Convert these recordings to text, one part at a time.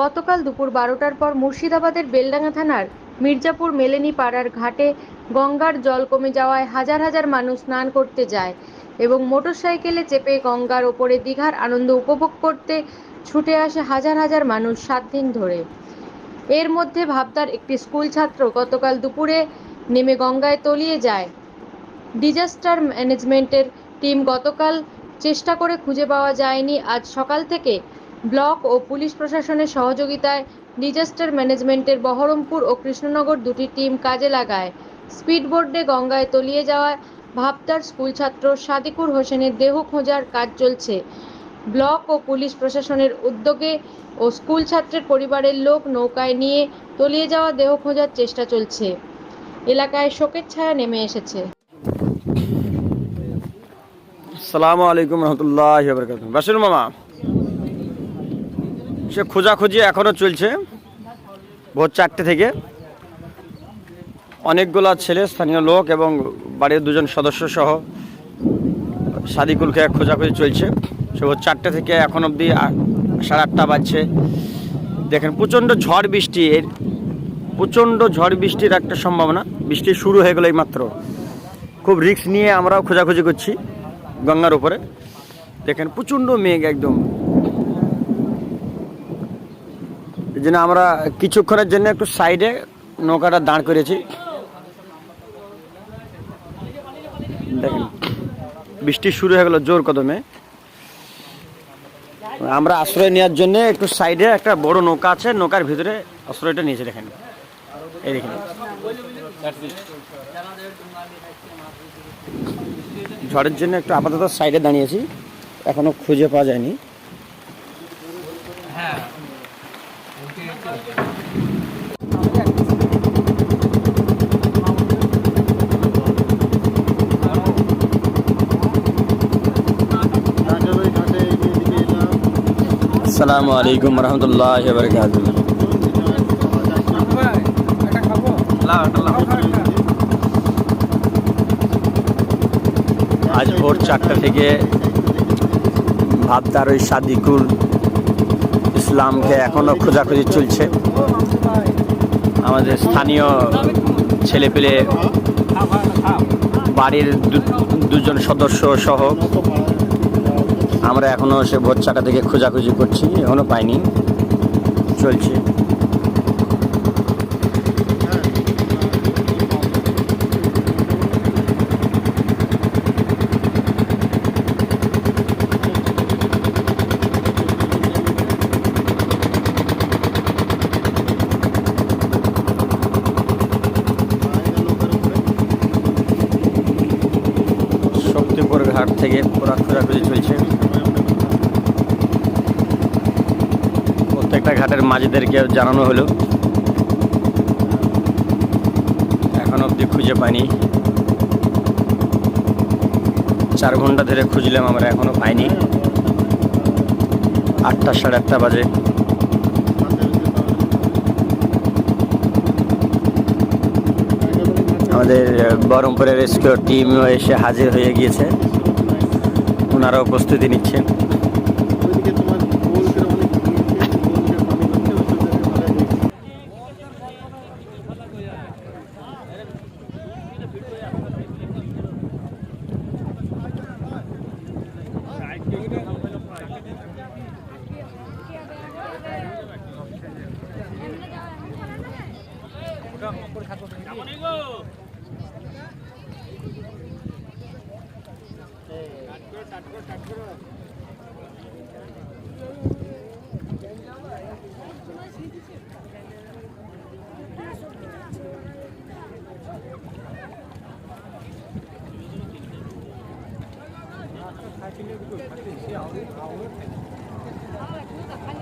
গতকাল দুপুর বারোটার পর মুর্শিদাবাদের বেলডাঙ্গা থানার মির্জাপুর মেলেনি পাড়ার ঘাটে গঙ্গার জল কমে যাওয়ায় হাজার হাজার মানুষ স্নান করতে যায় এবং মোটরসাইকেলে চেপে গঙ্গার ওপরে দীঘার আনন্দ উপভোগ করতে ছুটে আসে হাজার হাজার মানুষ সাত দিন ধরে। এর মধ্যে ভাবদার একটি স্কুল ছাত্র গতকাল দুপুরে নেমে গঙ্গায় তলিয়ে যায়। ডিজাস্টার ম্যানেজমেন্টের টিম গতকাল চেষ্টা করে খুঁজে পাওয়া যায়নি। আজ সকাল থেকে ব্লক ও পুলিশ প্রশাসনের সহযোগিতায় ডিজাস্টার ম্যানেজমেন্টের বহরমপুর ও কৃষ্ণনগর দুটি টিম কাজে লাগায়। স্পিডবোর্ডে গঙ্গায় তলিয়ে যাওয়া ভাবতার স্কুল ছাত্র সাদিকুর হোসেনের দেহ খোঁজার কাজ চলছে। ব্লক ও পুলিশ প্রশাসনের উদ্যোগে ও স্কুল ছাত্রের পরিবারের লোক নৌকায় নিয়ে তলিয়ে যাওয়া দেহ খোঁজার চেষ্টা চলছে। এলাকায় শোকের ছায়া নেমে এসেছে। সালামু আলাইকুম রহমতুল্লাহ বাসুর মামা সে খোঁজাখুঁজি এখনও চলছে ভোর চারটে থেকে। অনেকগুলো ছেলে, স্থানীয় লোক এবং বাড়ির দুজন সদস্য সহ সাদিকুলকে খোঁজাখুঁজি চলছে। সে ভোর চারটে থেকে এখন অবধি সাড়ে আটটা বাজছে। দেখেন, প্রচণ্ড ঝড় বৃষ্টি, এর প্রচণ্ড ঝড় বৃষ্টির একটা সম্ভাবনা। বৃষ্টি শুরু হয়ে গেল মাত্র খুব রিস্ক নিয়ে আমরাও খোঁজাখুঁজি করছি গঙ্গার উপরে। দেখেন, প্রচণ্ড মেঘ একদম এই জন্য আমরা কিছুক্ষণের জন্য একটু সাইডে নৌকাটা দাঁড় করেছি। দেখেন, বৃষ্টি শুরু হয়ে গেল জোর কদমে। আমরা আশ্রয় নেওয়ার জন্য একটু সাইডে একটা বড় নৌকা আছে, নৌকার ভিতরে আশ্রয়টা নিয়েছে, দেখেন। এই দেখেন। ঝড়ের জন্য একটু আপাতত সাইডে দাঁড়িয়েছি, এখনও খুঁজে পাওয়া যায়নি। আসসালামু আলাইকুম রহমতুল্লাহ বরকাত আজ ভোর চারটা থেকে ভাবদার ওই সাদিকুল ইসলামকে এখনও খোঁজাখুঁজি চলছে। আমাদের স্থানীয় ছেলেপেলে বাড়ির দুজন সদস্য সহ আমরা এখনও সে ভোর চাকা থেকে খোঁজাখুঁজি করছি, এখনও পাইনি। চলছে। ঘাট থেকে পুরা খোঁজাখুঁজি চলছে। প্রত্যেকটা ঘাটের মাঝিদেরকে জানানো হলো। এখন অবধি খুঁজে পাইনি। চার ঘণ্টা ধরে খুঁজলাম, আমরা এখনও পাইনি। আটটা সাড়ে আটটা বাজে। আমাদের বহরমপুরের রেস্কিউ টিমও এসে হাজির হয়ে গিয়েছে। ওনারাও প্রস্তুতি নিচ্ছেন। 아, 그러니까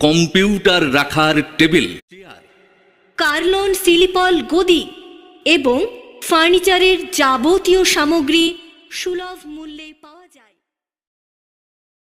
computer রাখার টেবিল কার্লন সিলিপল গদি এবং ফার্নিচারের যাবতীয় সামগ্রী সুলভ মূল্যে